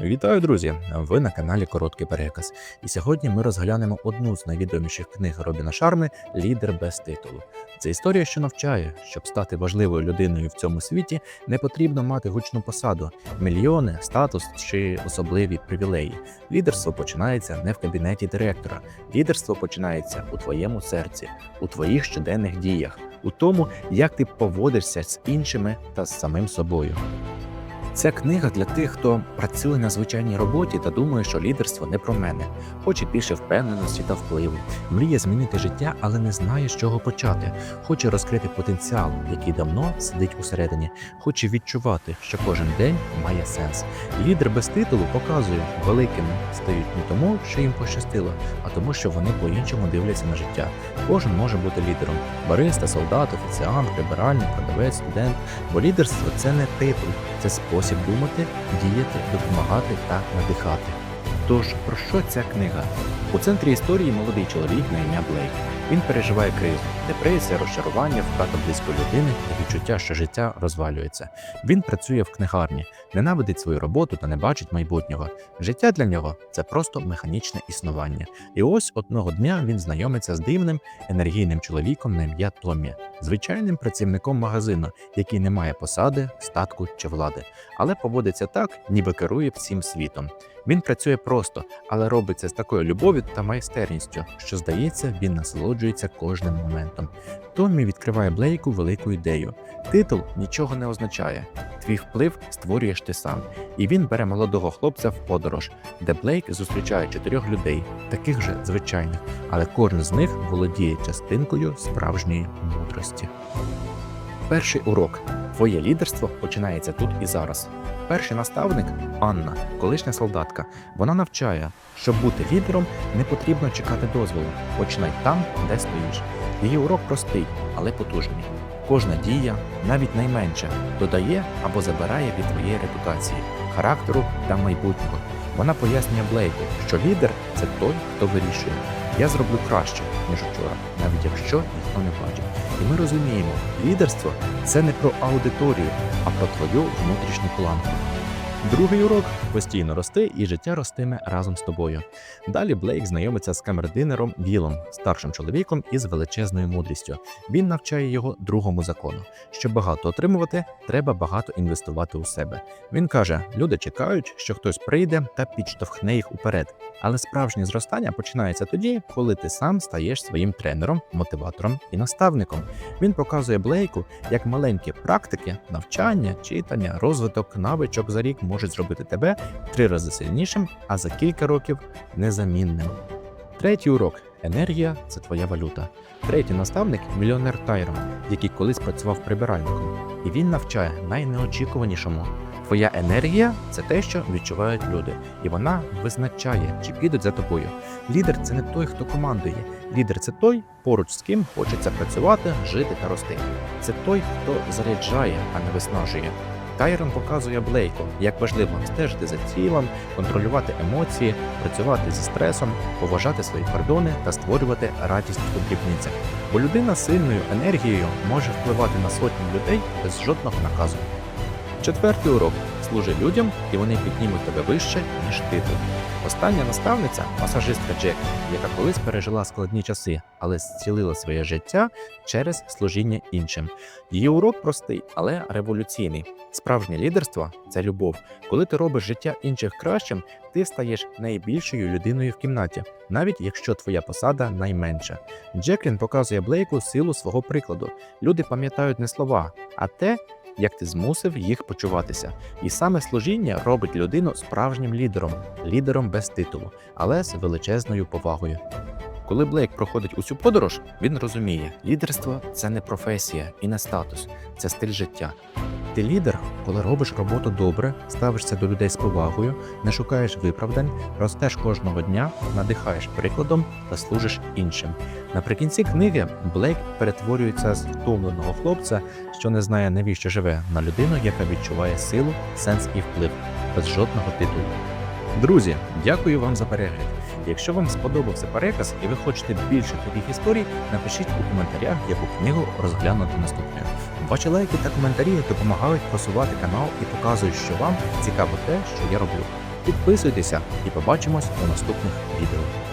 Вітаю, друзі! Ви на каналі Короткий Переказ. І сьогодні ми розглянемо одну з найвідоміших книг Робіна Шарми Лідер без титулу. Це історія, що навчає, щоб стати важливою людиною в цьому світі, не потрібно мати гучну посаду, мільйони, статус чи особливі привілеї. Лідерство починається не в кабінеті директора. Лідерство починається у твоєму серці, у твоїх щоденних діях, у тому, як ти поводишся з іншими та з самим собою. Ця книга для тих, хто працює на звичайній роботі та думає, що лідерство не про мене, хоче більше впевненості та впливу, мріє змінити життя, але не знає, з чого почати. Хоче розкрити потенціал, який давно сидить усередині, хоче відчувати, що кожен день має сенс. Лідер без титулу показує, великими стають не тому, що їм пощастило, а тому, що вони по-іншому дивляться на життя. Кожен може бути лідером: бариста, солдат, офіціант, прибиральник, продавець, студент. Бо лідерство це не титул, це спосіб думати, діяти, допомагати та надихати. Тож про що ця книга? У центрі історії молодий чоловік на ім'я Блейк. Він переживає кризу, депресія, розчарування, втрата близької людини та відчуття, що життя розвалюється. Він працює в книгарні, ненавидить свою роботу та не бачить майбутнього. Життя для нього це просто механічне існування. І ось одного дня він знайомиться з дивним енергійним чоловіком на ім'я Томі, звичайним працівником магазину, який не має посади, статку чи влади, але поводиться так, ніби керує всім світом. Він працює просто, але робить це з такою любов'ю та майстерністю, що здається, він насолоджується кожним моментом. Томмі відкриває Блейку велику ідею. Титул нічого не означає. Твій вплив створюєш ти сам. І він бере молодого хлопця в подорож, де Блейк зустрічає чотирьох людей, таких же звичайних, але кожен з них володіє частинкою справжньої мудрості. Перший урок. Твоє лідерство починається тут і зараз. Перший наставник Анна, колишня солдатка. Вона навчає, щоб бути лідером, не потрібно чекати дозволу. Починай там, де стоїш. Її урок простий, але потужний. Кожна дія, навіть найменша, додає або забирає від твоєї репутації, характеру та майбутнього. Вона пояснює Блейку, що лідер це той, хто вирішує. Я зроблю краще, ніж вчора, навіть якщо ніхто не бачить. І ми розуміємо, лідерство це не про аудиторію, а про твою внутрішню планку. Другий урок постійно рости, і життя ростиме разом з тобою. Далі Блейк знайомиться з камердинером Вілом, старшим чоловіком із величезною мудрістю. Він навчає його другому закону. Щоб багато отримувати, треба багато інвестувати у себе. Він каже: люди чекають, що хтось прийде та підштовхне їх уперед. Але справжнє зростання починається тоді, коли ти сам стаєш своїм тренером, мотиватором і наставником. Він показує Блейку, як маленькі практики, навчання, читання, розвиток навичок за рік можуть зробити тебе три рази сильнішим, а за кілька років незамінним. Третій урок енергія це твоя валюта. Третій наставник мільйонер Тайрон, який колись працював прибиральником, і він навчає найнеочікуванішому. Твоя енергія це те, що відчувають люди, і вона визначає, чи підуть за тобою. Лідер це не той, хто командує. Лідер це той, поруч з ким хочеться працювати, жити та рости. Це той, хто заряджає, а не виснажує. Тайрон показує Блейку, як важливо стежити за тілом, контролювати емоції, працювати зі стресом, поважати свої кордони та створювати радість у дрібницях. Бо людина з сильною енергією може впливати на сотні людей без жодного наказу. Четвертий урок служи людям, і вони піднімуть тебе вище, ніж титул. Остання наставниця масажистка Джек, яка колись пережила складні часи, але зцілила своє життя через служіння іншим. Її урок простий, але революційний. Справжнє лідерство це любов. Коли ти робиш життя інших кращим, ти стаєш найбільшою людиною в кімнаті, навіть якщо твоя посада найменша. Джеклін показує Блейку силу свого прикладу. Люди пам'ятають не слова, а те, як ти змусив їх почуватися. І саме служіння робить людину справжнім лідером, лідером без титулу, але з величезною повагою. Коли Блейк проходить усю подорож, він розуміє, лідерство це не професія і не статус, це стиль життя. Ти лідер, коли робиш роботу добре, ставишся до людей з повагою, не шукаєш виправдань, ростеш кожного дня, надихаєш прикладом та служиш іншим. Наприкінці книги Блейк перетворюється з втомленого хлопця, що не знає навіщо живе, на людину, яка відчуває силу, сенс і вплив без жодного титулу. Друзі, дякую вам за перегляд. Якщо вам сподобався переказ і ви хочете більше таких історій, напишіть у коментарях, яку книгу розглянути наступною. Ваші лайки та коментарі допомагають просувати канал і показують, що вам цікаво те, що я роблю. Підписуйтеся і побачимось у наступних відео.